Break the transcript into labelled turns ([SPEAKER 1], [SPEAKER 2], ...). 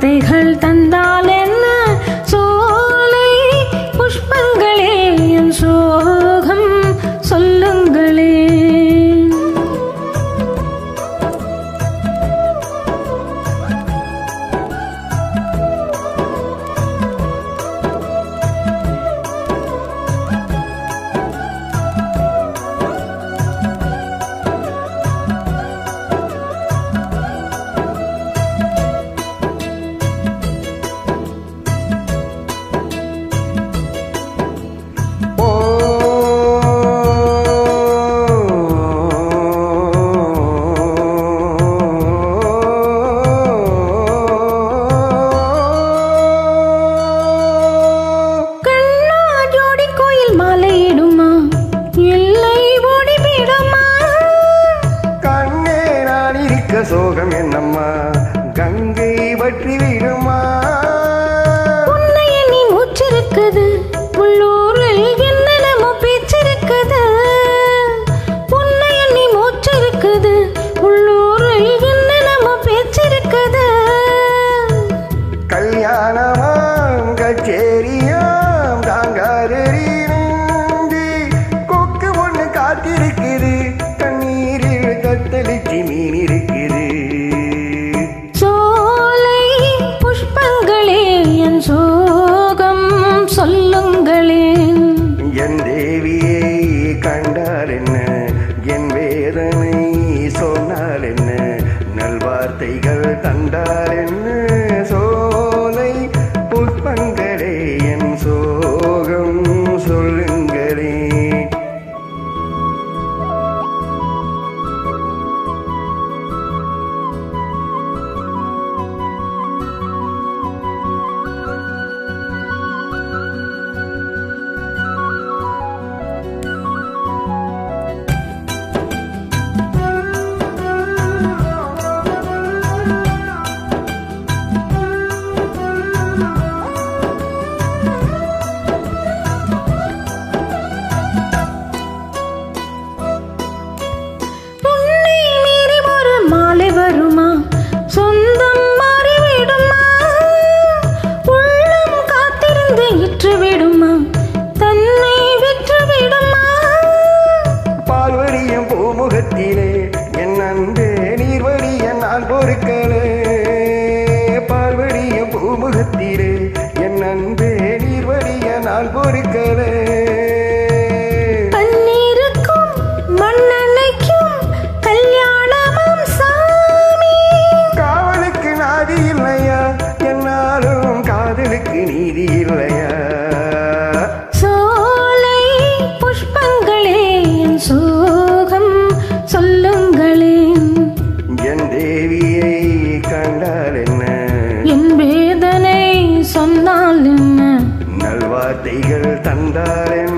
[SPEAKER 1] They held.
[SPEAKER 2] சோகம் என்னம்மா? Ganga வற்றிவிடும் Yeah. முகத்திலே என் அன்பே நீர் வழிய நான் பொறுக்கவே. தந்தாரேன்